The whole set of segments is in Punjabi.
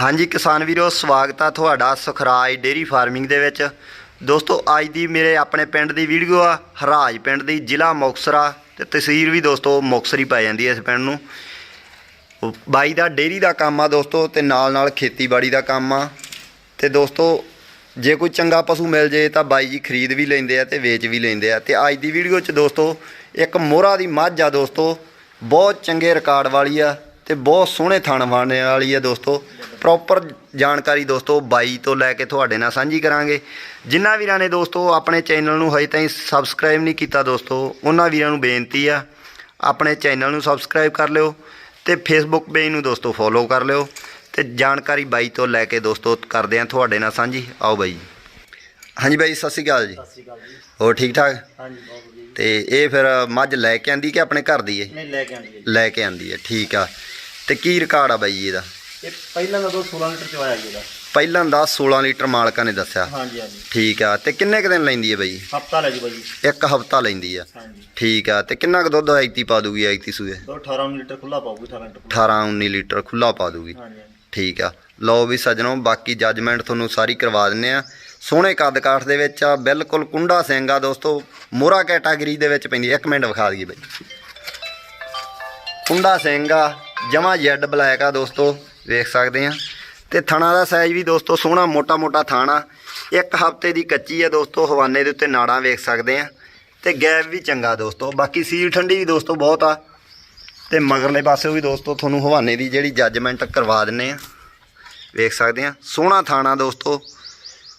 ਹਾਂਜੀ ਕਿਸਾਨ ਵੀਰੋ, ਸਵਾਗਤ ਆ ਤੁਹਾਡਾ ਸੁਖਰਾਜ ਡੇਰੀ ਫਾਰਮਿੰਗ ਦੇ ਵਿੱਚ। ਦੋਸਤੋ, ਅੱਜ ਦੀ ਮੇਰੇ ਆਪਣੇ ਪਿੰਡ ਦੀ ਵੀਡੀਓ ਆ, ਹਰਾਜ ਪਿੰਡ ਦੀ, ਜ਼ਿਲ੍ਹਾ ਮੁਕਤਸਰਾ ਤੇ ਤਹਿਸੀਲ ਵੀ ਦੋਸਤੋ ਮੁਕਤਸਰ ਪੈ ਜਾਂਦੀ ਹੈ ਇਸ ਪਿੰਡ ਨੂੰ। ਬਾਈ ਦਾ ਡੇਰੀ ਦਾ ਕੰਮ ਆ ਦੋਸਤੋ, ਤੇ ਨਾਲ ਨਾਲ ਖੇਤੀਬਾੜੀ ਦਾ ਕੰਮ ਆ। ਤੇ ਦੋਸਤੋ, ਜੇ ਕੋਈ ਚੰਗਾ ਪਸ਼ੂ ਮਿਲ ਜੇ ਤਾਂ ਬਾਈ ਜੀ ਖਰੀਦ ਵੀ ਲੈਂਦੇ ਆ ਤੇ ਵੇਚ ਵੀ ਲੈਂਦੇ ਆ। ਤੇ ਅੱਜ ਦੀ ਵੀਡੀਓ 'ਚ ਦੋਸਤੋ, ਇੱਕ ਮੋਹਰਾ ਦੀ ਮੱਝ ਆ ਦੋਸਤੋ, ਬਹੁਤ ਚੰਗੇ ਰਿਕਾਰਡ ਵਾਲੀ ਆ ਤੇ ਬਹੁਤ ਸੋਹਣੇ ਥਣ ਵਾਣੇ ਵਾਲੀ ਆ ਦੋਸਤੋ। ਪ੍ਰੋਪਰ ਜਾਣਕਾਰੀ ਦੋਸਤੋ ਬਾਈ ਤੋਂ ਲੈ ਕੇ ਤੁਹਾਡੇ ਨਾਲ ਸਾਂਝੀ ਕਰਾਂਗੇ। ਜਿਨ੍ਹਾਂ ਵੀਰਾਂ ਨੇ ਦੋਸਤੋ ਆਪਣੇ ਚੈਨਲ ਨੂੰ ਹਜੇ ਤਾਈਂ ਸਬਸਕ੍ਰਾਈਬ ਨਹੀਂ ਕੀਤਾ ਦੋਸਤੋ ਉਹਨਾਂ ਵੀਰਾਂ ਨੂੰ ਬੇਨਤੀ ਆ ਆਪਣੇ ਚੈਨਲ ਨੂੰ ਸਬਸਕ੍ਰਾਈਬ ਕਰ ਲਿਓ ਤੇ ਫੇਸਬੁੱਕ ਪੇਜ ਨੂੰ ਦੋਸਤੋ ਫੋਲੋ ਕਰ ਲਿਓ ਤੇ ਜਾਣਕਾਰੀ ਬਾਈ ਤੋਂ ਲੈ ਕੇ ਦੋਸਤੋ ਕਰਦੇ ਆ ਤੁਹਾਡੇ ਨਾਲ ਸਾਂਝੀ। ਆਓ ਬਾਈ। ਹਾਂਜੀ ਬਾਈ ਸਤਿ ਸ਼੍ਰੀ ਅਕਾਲ ਜੀ। ਸਤਿ ਸ਼੍ਰੀ ਅਕਾਲ ਜੀ। ਹੋਰ ਠੀਕ ਠਾਕ? ਹਾਂਜੀ ਬਹੁਤ ਵਧੀਆ ਜੀ। ਤੇ ਇਹ ਫਿਰ ਮੱਝ ਲੈ ਕੇ ਆਂਦੀ ਕਿ ਆਪਣੇ ਘਰ ਦੀ ਏ? ਨਹੀਂ ਲੈ ਕੇ ਆਂਦੀ ਹੈ ਜੀ। ਲੈ ਕੇ ਆਂਦੀ ਹੈ ਠੀਕ ਆ। ਤੇ ਕੀ ਰਿਕਾਰਡ ਆ ਬਾਈ ਇਹਦਾ? ਇਹ ਪਹਿਲਾਂ ਦਾ 16 ਲੀਟਰ ਚਵਾਇਆ ਜੀ ਇਹਦਾ। ਪਹਿਲਾਂ ਦਾ 16 ਲੀਟਰ ਮਾਲਕਾਂ ਨੇ ਦੱਸਿਆ। ਹਾਂਜੀ ਹਾਂਜੀ। ਠੀਕ ਆ ਤੇ ਕਿੰਨੇ ਕੁ ਦਿਨ ਲੈਂਦੀ ਹੈ ਬਾਈ? ਹਫਤਾ ਲੈ ਜੀ ਬਾਈ ਇੱਕ ਹਫਤਾ ਲੈਂਦੀ ਆ। ਹਾਂਜੀ। ਠੀਕ ਆ ਤੇ ਕਿੰਨਾ ਕੁ ਦੁੱਧ ਐਕਤੀ ਪਾ ਦੂਗੀ ਐਕਤੀ ਸੂਏ? ਦੋ 18 ਲੀਟਰ ਖੁੱਲਾ ਪਾਉਗੀ 18 ਲੀਟਰ ਖੁੱਲਾ 18 19 ਲੀਟਰ ਖੁੱਲਾ ਪਾ ਦੂਗੀ। ਹਾਂਜੀ ਠੀਕ ਆ ਲਓ ਵੀ ਸੱਜਣੋ ਬਾਕੀ ਜੱਜਮੈਂਟ ਤੁਹਾਨੂੰ ਸਾਰੀ ਕਰਵਾ ਦਿੰਨੇ ਆ। ਸੋਹਣੇ ਕੱਦ ਕਾਠ ਦੇ ਵਿੱਚ ਆ ਬਿਲਕੁਲ ਕੁੰਡਾ ਸਿੰਘ ਆ ਦੋਸਤੋ ਮੋਹਰਾ ਕੈਟਾਗਰੀ ਦੇ ਵਿੱਚ ਪੈਂਦੀ ਇੱਕ ਮਿੰਟ ਵਿਖਾ ਦਈਏ ਬਾਈ। ਕੁੰਡਾ ਸਿੰਘ ਆ ਜਮਾ ਜੈਡ ਬਲੈਕ ਆ ਦੋਸਤੋ। ਵੇਖ ਸਕਦੇ ਆ ਤੇ ਥਣਾ ਦਾ ਸਾਈਜ਼ ਵੀ ਦੋਸਤੋ ਸੋਹਣਾ ਮੋਟਾ ਮੋਟਾ ਥਾਣਾ। ਇੱਕ ਹਫ਼ਤੇ ਦੀ ਕੱਚੀ ਆ ਦੋਸਤੋ, ਹਵਾਨੇ ਦੇ ਉੱਤੇ ਨਾੜਾਂ ਵੇਖ ਸਕਦੇ ਆ ਤੇ ਗੈਪ ਵੀ ਚੰਗਾ ਦੋਸਤੋ। ਬਾਕੀ ਸੀਲ ਠੰਡੀ ਵੀ ਦੋਸਤੋ ਬਹੁਤ ਆ। ਤੇ ਮਗਰਲੇ ਪਾਸੇ ਵੀ ਦੋਸਤੋ ਤੁਹਾਨੂੰ ਹਵਾਨੇ ਦੀ ਜਿਹੜੀ ਜੱਜਮੈਂਟ ਕਰਵਾ ਦਿੰਨੇ ਆ। ਵੇਖ ਸਕਦੇ ਆ ਸੋਹਣਾ ਥਾਣਾ ਦੋਸਤੋ।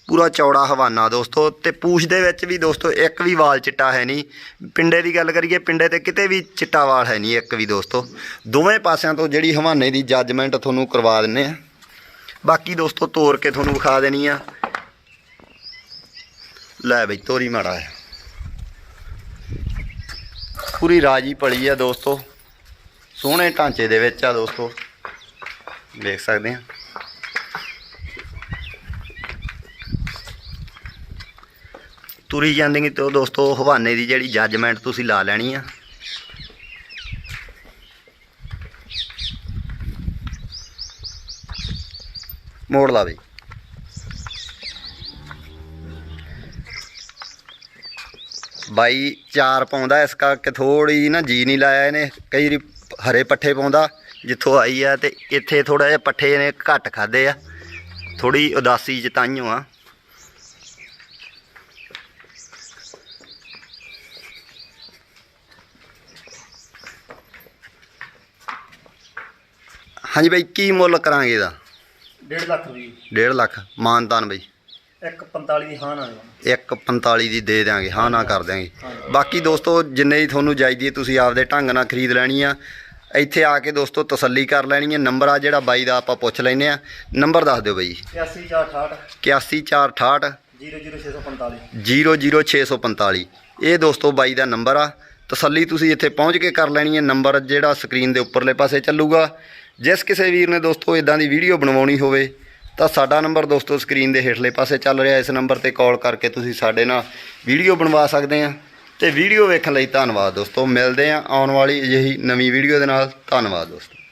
ਪੂਰਾ ਚੌੜਾ ਹਵਾਨਾ ਦੋਸਤੋ ਤੇ ਪੂਛ ਦੇ ਵਿੱਚ ਵੀ ਦੋਸਤੋ ਇੱਕ ਵੀ ਵਾਲ ਚਿੱਟਾ ਹੈ ਨਹੀਂ। ਪਿੰਡੇ ਦੀ ਗੱਲ ਕਰੀਏ, ਪਿੰਡੇ ਤੇ ਕਿਤੇ ਵੀ ਚਿੱਟਾ ਵਾਲ ਹੈ ਨਹੀਂ ਇੱਕ ਵੀ ਦੋਸਤੋ। ਦੋਵੇਂ ਪਾਸਿਆਂ ਤੋਂ ਜਿਹੜੀ ਹਵਾਨੇ ਦੀ ਜੱਜਮੈਂਟ ਤੁਹਾਨੂੰ ਕਰਵਾ ਦਿੰਨੇ ਆ। ਬਾਕੀ ਦੋਸਤੋ ਤੋਰ ਕੇ ਤੁਹਾਨੂੰ ਵਿਖਾ ਦੇਣੀ ਆ। ਲੈ ਬਈ ਤੋਰੀ ਮਾੜਾ ਹੈ ਪੂਰੀ ਰਾਜੀ ਪਲੀ ਆ ਦੋਸਤੋ। ਸੋਹਣੇ ਢਾਂਚੇ ਦੇ ਵਿੱਚ ਆ ਦੋਸਤੋ। ਦੇਖ ਸਕਦੇ ਆ। ਤੁਰੀ ਜਾਂਦੀ ਤੇ ਦੋਸਤੋ ਹਵਾਨੇ ਦੀ ਜਿਹੜੀ ਜੱਜਮੈਂਟ ਤੁਸੀਂ ਲਾ ਲੈਣੀ ਆ। ਮੋੜ ਲਾ ਬਈ। ਬਾਈ ਚਾਰ ਪਾਉਂਦਾ, ਇਸ ਕਰਕੇ ਥੋੜੀ ਨਾ ਜੀ ਨਹੀਂ ਲਾਇਆ ਇਹਨੇ। ਕਈ ਵਾਰੀ ਹਰੇ ਪੱਠੇ ਪਾਉਂਦਾ, ਜਿੱਥੋਂ ਆਈ ਆ ਤੇ ਇੱਥੇ ਥੋੜਾ ਜਿਹਾ ਪੱਠੇ ਨੇ ਘੱਟ ਖਾਦੇ ਆ। ਥੋੜੀ ਉਦਾਸੀ ਚ ਤਾਈਓ ਆ। ਹਾਂਜੀ ਬਾਈ ਕੀ ਮੁੱਲ ਕਰਾਂਗੇ ਇਹਦਾ? 1.5 ਲੱਖ ਦੀ। 1.5 ਲੱਖ ਮਾਨਤਾਨ ਬਾਈ। ਇੱਕ 45 ਦੀ ਹਾਂ ਨਾ ਜੀ 145 ਦੀ ਦੇ ਦਿਆਂਗੇ ਹਾਂ ਨਾ ਕਰ ਦਿਆਂਗੇ। ਬਾਕੀ ਦੋਸਤੋ ਜਿੰਨੇ ਹੀ ਤੁਹਾਨੂੰ ਚਾਹੀਦੀ ਹੈ ਤੁਸੀਂ ਆਪਦੇ ਢੰਗ ਨਾਲ ਖਰੀਦ ਲੈਣੀ ਆ ਇੱਥੇ ਆ ਕੇ ਦੋਸਤੋ ਤਸੱਲੀ ਕਰ ਲੈਣੀ ਹੈ ਨੰਬਰ ਆ ਜਿਹੜਾ ਬਾਈ ਦਾ ਆਪਾਂ ਪੁੱਛ ਲੈਨੇ ਆ। ਨੰਬਰ ਦੱਸ ਦਿਓ ਬਾਈ। 8468 81468 00645 00645 ਇਹ ਦੋਸਤੋ ਬਾਈ ਦਾ ਨੰਬਰ ਆ। ਤਸੱਲੀ ਤੁਸੀਂ ਇੱਥੇ ਪਹੁੰਚ ਕੇ ਕਰ ਲੈਣੀ ਹੈ ਨੰਬਰ ਜਿਹੜਾ ਸਕਰੀਨ ਦੇ ਉੱਪਰਲੇ ਪਾਸੇ ਚੱਲੂਗਾ। ਜਿਸ ਕਿਸੇ ਵੀਰ ਨੇ ਦੋਸਤੋ ਇਦਾਂ ਦੀ ਵੀਡੀਓ ਬਣਵਾਉਣੀ ਹੋਵੇ, ਤਾਂ ਸਾਡਾ ਨੰਬਰ ਦੋਸਤੋ ਸਕਰੀਨ ਦੇ ਹੇਠਲੇ ਪਾਸੇ ਚੱਲ ਰਿਹਾ, ਇਸ ਨੰਬਰ ਤੇ ਕਾਲ ਕਰਕੇ ਤੁਸੀਂ ਸਾਡੇ ਨਾਲ ਵੀਡੀਓ ਬਣਵਾ ਸਕਦੇ ਆ। ਤੇ ਵੀਡੀਓ ਵੇਖਣ ਲਈ ਧੰਨਵਾਦ ਦੋਸਤੋ, ਮਿਲਦੇ ਆ ਆਉਣ ਵਾਲੀ ਅਜਿਹੀ ਨਵੀਂ ਵੀਡੀਓ ਦੇ ਨਾਲ। ਧੰਨਵਾਦ ਦੋਸਤੋ।